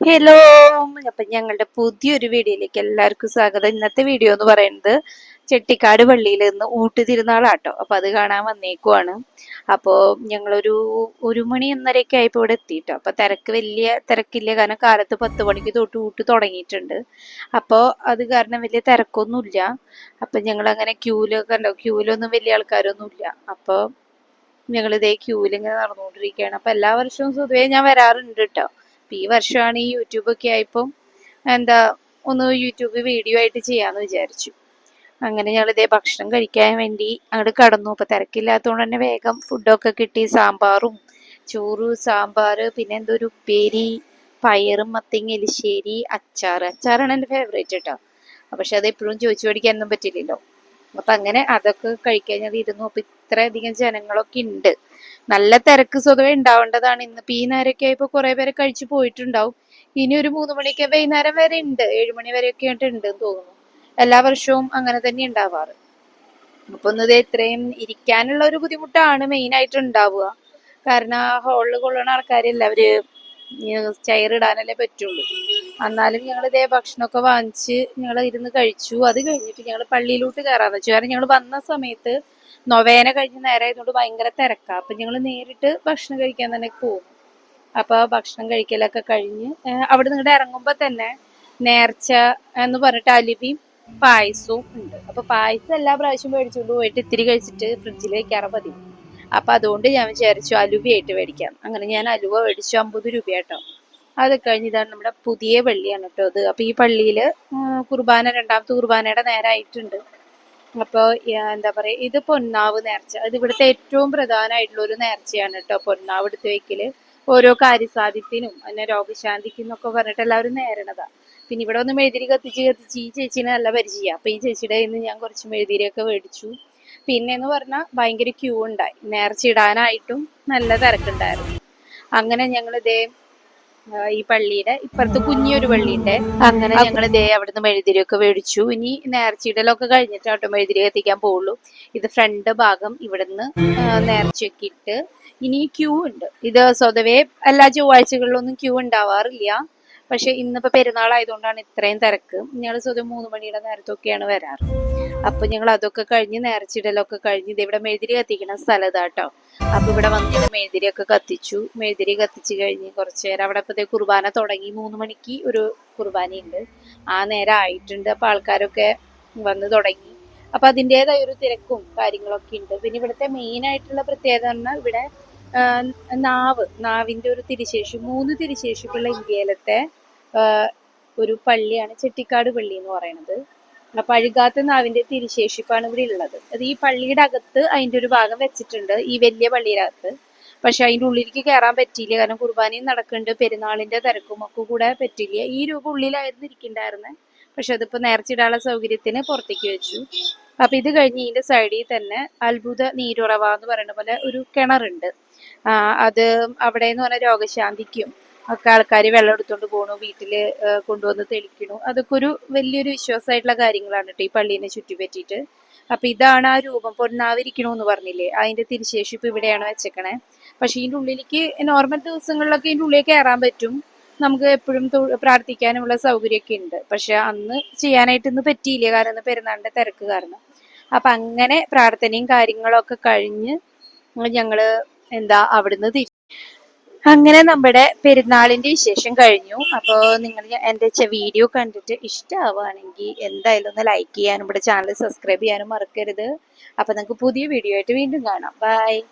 Hello അപ്പം ഞങ്ങളുടെ പുതിയൊരു വീഡിയോയിലേക്ക് എല്ലാവർക്കും സ്വാഗതം. ഇന്നത്തെ വീഡിയോ എന്ന് പറയുന്നത് ചെട്ടിക്കാട് പള്ളിയിൽ നിന്ന് ഊട്ട് തിരുനാളാട്ടോ. അപ്പം അത് കാണാൻ വന്നേക്കുവാണ്. അപ്പോൾ ഞങ്ങളൊരു ഒരു മണി ഒന്നരയൊക്കെ ആയപ്പോൾ ഇവിടെ എത്തിയിട്ടോ അപ്പം തിരക്ക് വലിയ തിരക്കില്ല. കാരണം കാലത്ത് പത്ത് മണിക്ക് തൊട്ട് ഊട്ട് തുടങ്ങിയിട്ടുണ്ട്. അപ്പോൾ അത് കാരണം വലിയ തിരക്കൊന്നുമില്ല. അപ്പം ഞങ്ങൾ അങ്ങനെ ക്യൂലൊക്കെ ഉണ്ടോ ക്യൂലൊന്നും വലിയ ആൾക്കാരൊന്നുമില്ല. അപ്പോൾ ക്യൂവിൽ ഇങ്ങനെ നടന്നുകൊണ്ടിരിക്കുകയാണ്. അപ്പം എല്ലാ വർഷവും സ്വതവേ ഞാൻ വരാറുണ്ട് കേട്ടോ. അപ്പം ഈ വർഷമാണ് ഈ യൂട്യൂബൊക്കെ ആയപ്പോൾ എന്താ ഒന്ന് യൂട്യൂബ് വീഡിയോ ആയിട്ട് ചെയ്യാമെന്ന് വിചാരിച്ചു. അങ്ങനെ ഞങ്ങൾ ഇതേ ഭക്ഷണം കഴിക്കാൻ വേണ്ടി അങ്ങോട്ട് കടന്നു. അപ്പം തിരക്കില്ലാത്തതുകൊണ്ട് തന്നെ വേഗം ഫുഡൊക്കെ കിട്ടി. സാമ്പാറും ചോറ് സാമ്പാർ പിന്നെ എന്തോ ഒരു ഉപ്പേരി പയറും മത്തങ്ങ എലിശ്ശേരി അച്ചാർ അച്ചാറാണ് എന്റെ ഫേവറേറ്റ് കേട്ടോ പക്ഷെ അത് എപ്പോഴും ചോദിച്ചു പഠിക്കാനൊന്നും പറ്റില്ലല്ലോ. അപ്പം അങ്ങനെ അതൊക്കെ കഴിക്കാൻ ഞാൻ ഇരുന്നു. അപ്പം ഇത്രയധികം ജനങ്ങളൊക്കെ ഉണ്ട്. നല്ല തിരക്ക് സ്വതവേ ഉണ്ടാവേണ്ടതാണ്. ഇന്നിപ്പോൾ ഈ നേരമൊക്കെ ആയപ്പോൾ കുറേ പേരെ കഴിച്ചു പോയിട്ടുണ്ടാവും. ഇനി ഒരു മൂന്ന് മണിക്ക് വൈകുന്നേരം വരെ ഉണ്ട്. ഏഴുമണി വരെയൊക്കെ ആയിട്ട് ഉണ്ട് തോന്നുന്നു. എല്ലാ വർഷവും അങ്ങനെ തന്നെ ഉണ്ടാവാറ്. അപ്പൊ ഒന്നത് ഇത്രയും ഇരിക്കാനുള്ള ഒരു ബുദ്ധിമുട്ടാണ് മെയിൻ ആയിട്ട് ഉണ്ടാവുക. കാരണം ഹോളിൽ കൊള്ളുന്ന ആൾക്കാരില്ല അവർ ചെയർ ഇടാനല്ലേ പറ്റുള്ളൂ. എന്നാലും ഞങ്ങൾ ഇതേ ഭക്ഷണമൊക്കെ വാങ്ങിച്ച് ഞങ്ങൾ ഇരുന്ന് കഴിച്ചു. അത് കഴിഞ്ഞിട്ട് ഞങ്ങൾ പള്ളിയിലോട്ട് കയറാന്ന് വെച്ചു. കാരണം ഞങ്ങൾ വന്ന സമയത്ത് നൊവേന കഴിഞ്ഞ് നേരമായതുകൊണ്ട് ഭയങ്കര തിരക്കാ. അപ്പം ഞങ്ങൾ നേരിട്ട് ഭക്ഷണം കഴിക്കാൻ തന്നെ പോകും അപ്പൊ ഭക്ഷണം കഴിക്കലൊക്കെ കഴിഞ്ഞ് അവിടെ നിങ്ങളുടെ ഇറങ്ങുമ്പോൾ തന്നെ നേർച്ച എന്ന് പറഞ്ഞിട്ട് അലിപിയും പായസവും ഉണ്ട്. അപ്പോൾ പായസം എല്ലാ പ്രാവശ്യം മേടിച്ചുകൊണ്ട് പോയിട്ട് ഇത്തിരി കഴിച്ചിട്ട് ഫ്രിഡ്ജിൽ വെക്കാറ് പതിവ്. അപ്പൊ അതുകൊണ്ട് ഞാൻ വിചാരിച്ചു അലുവയായിട്ട് മേടിക്കാം. അങ്ങനെ ഞാൻ അലുവ മേടിച്ചു അമ്പത് രൂപ അത് കഴിഞ്ഞ് ഇതാണ് നമ്മുടെ പുതിയ പള്ളിയാണ് കേട്ടോ അത് അപ്പൊ ഈ പള്ളിയിൽ കുർബാന രണ്ടാമത്തെ കുർബാനയുടെ നേരായിട്ടുണ്ട്. അപ്പോൾ എന്താ പറയുക ഇത് പൊന്നാവ് നേർച്ച. അത് ഇവിടുത്തെ ഏറ്റവും പ്രധാനമായിട്ടുള്ള ഒരു നേർച്ചയാണ് കേട്ടോ പൊന്നാവ് എടുത്ത് വെക്കൽ. ഓരോ കാര്യസാധ്യത്തിനും അങ്ങനെ രോഗശാന്തിക്കും എന്നൊക്കെ പറഞ്ഞിട്ട് എല്ലാവരും നേരണതാ. പിന്നെ ഇവിടെ ഒന്ന് മെഴുതിരി കത്തിച്ച് കത്തിച്ച് ഈ ചേച്ചീനെ നല്ല പരിചയമാണ് അപ്പൊ ഈ ചേച്ചിയുടെ കയ്യിൽ നിന്ന് ഞാൻ കുറച്ച് മെഴുതിരിയൊക്കെ മേടിച്ചു. പിന്നെ എന്ന് പറഞ്ഞാൽ ഭയങ്കര ക്യൂ ഉണ്ടായി. നേർച്ച ഇടാനായിട്ടും നല്ല തിരക്കുണ്ടായിരുന്നു. അങ്ങനെ ഞങ്ങൾ ഇതേ ഈ പള്ളിയുടെ ഇപ്പുറത്ത് കുഞ്ഞൊരു പള്ളിയുണ്ട്. അങ്ങനെ ഞങ്ങൾ ഇതേ അവിടുന്ന് മെഴുതിരിയൊക്കെ മേടിച്ചു. ഇനി നേർച്ചയിടലൊക്കെ കഴിഞ്ഞിട്ട് കഴിഞ്ഞിട്ടാട്ടോ മെഴുതിരി എത്തിക്കാൻ പോവുള്ളൂ. ഇത് ഫ്രണ്ട് ഭാഗം ഇവിടുന്ന് നേർച്ചയൊക്കെ ഇട്ട് ഇനി ക്യൂ ഉണ്ട്. ഇത് സ്വതവേ എല്ലാ ചൊവ്വാഴ്ചകളിലൊന്നും ക്യൂ ഉണ്ടാവാറില്ല. പക്ഷെ ഇന്നിപ്പോ പെരുന്നാളായതുകൊണ്ടാണ് ഇത്രയും തിരക്ക്. ഞങ്ങൾ സ്വതം മൂന്ന് മണിയുടെ നേരത്തൊക്കെയാണ് വരാറ്. അപ്പൊ ഞങ്ങൾ അതൊക്കെ കഴിഞ്ഞ് നേർച്ചിടലൊക്കെ കഴിഞ്ഞ് ഇവിടെ മെഴുതിരി കത്തിക്കണ സ്ഥലതാട്ടോ. അപ്പൊ ഇവിടെ വന്നിട്ട് മെഴുതിരിയൊക്കെ കത്തിച്ചു. മെഴുതിരി കത്തിച്ചു കഴിഞ്ഞ് കുറച്ചു നേരം അവിടെ ഇപ്പത്തെ കുർബാന തുടങ്ങി. മൂന്ന് മണിക്ക് ഒരു കുർബാന ഉണ്ട് ആ നേരം ആയിട്ടുണ്ട്. അപ്പൊ ആൾക്കാരൊക്കെ വന്ന് തുടങ്ങി. അപ്പൊ അതിന്റെതായ ഒരു തിരക്കും കാര്യങ്ങളൊക്കെ ഉണ്ട്. പിന്നെ ഇവിടുത്തെ മെയിൻ ആയിട്ടുള്ള പ്രത്യേകത പറഞ്ഞാൽ ഇവിടെ നാവ് നാവിന്റെ ഒരു തിരിശേഷി മൂന്ന് തിരിശേഷിക്കുള്ള ഇന്ത്യയിലത്തെ ഒരു പള്ളിയാണ് ചെട്ടിക്കാട് പള്ളി എന്ന് പറയുന്നത്. അപ്പൊ അഴുകാത്ത നാവിന്റെ തിരിശേഷിപ്പാണ് ഇവിടെ ഉള്ളത്. അത് ഈ പള്ളിയുടെ അകത്ത് അതിന്റെ ഒരു ഭാഗം വെച്ചിട്ടുണ്ട് ഈ വലിയ പള്ളിയുടെ അകത്ത്. പക്ഷെ അതിന്റെ ഉള്ളിലേക്ക് കയറാൻ പറ്റിയില്ല കാരണം കുർബാനയും നടക്കുന്നുണ്ട് പെരുന്നാളിന്റെ തിരക്കും ഒക്കെ കൂടെ പറ്റില്ല ഈ രൂപ ഉള്ളിലായിരുന്നു ഇരിക്കണ്ടായിരുന്നെ. പക്ഷെ അതിപ്പോ നേർച്ചിടാനുള്ള സൗകര്യത്തിന് പുറത്തേക്ക് വെച്ചു. അപ്പൊ ഇത് കഴിഞ്ഞ് ഇതിന്റെ സൈഡിൽ തന്നെ അത്ഭുത നീരുറവ എന്ന് പറയുന്ന പോലെ ഒരു കിണറുണ്ട്. അത് അവിടെ എന്ന് പറഞ്ഞ രോഗശാന്തിക്കും. ഒക്കെ ആൾക്കാർ വെള്ളം എടുത്തുകൊണ്ട് പോണു വീട്ടിൽ കൊണ്ടുവന്ന് തെളിക്കണു. അതൊക്കെ ഒരു വലിയൊരു വിശ്വാസമായിട്ടുള്ള കാര്യങ്ങളാണ് കേട്ടോ ഈ പള്ളീനെ ചുറ്റിപ്പറ്റിയിട്ട്. അപ്പൊ ഇതാണ് ആ രൂപം. പൊന്നാവിരിക്കണു എന്ന് പറഞ്ഞില്ലേ? അതിന്റെ തിരിശേഷിപ്പ് ഇവിടെയാണ് വെച്ചേക്കണേ. പക്ഷെ ഇതിന്റെ ഉള്ളിലേക്ക് നോർമൽ ദിവസങ്ങളിലൊക്കെ ഇതിന്റെ ഉള്ളിൽ കയറാൻ പറ്റും. നമുക്ക് എപ്പോഴും പ്രാർത്ഥിക്കാനുമുള്ള സൗകര്യമൊക്കെ ഉണ്ട്. പക്ഷെ അന്ന് ചെയ്യാനായിട്ട് ഇന്ന് പറ്റിയില്ല. കാരണം പെരുന്നാളിന്റെ തിരക്ക് കാരണം. അപ്പൊ അങ്ങനെ പ്രാർത്ഥനയും കാര്യങ്ങളൊക്കെ കഴിഞ്ഞ് ഞങ്ങൾ എന്താ അവിടുന്ന് തിരിച്ചു അങ്ങനെ നമ്മുടെ പെരുന്നാളിന്റെ വിശേഷം കഴിഞ്ഞു. അപ്പോൾ നിങ്ങൾ എന്റെ വീഡിയോ കണ്ടിട്ട് ഇഷ്ടമാവുകയാണെങ്കിൽ എന്തായാലും ഒന്ന് ലൈക്ക് ചെയ്യാനും ഇവിടെ ചാനൽ സബ്സ്ക്രൈബ് ചെയ്യാനും മറക്കരുത്. അപ്പോൾ നമുക്ക് പുതിയ വീഡിയോ ആയിട്ട് വീണ്ടും കാണാം. ബൈ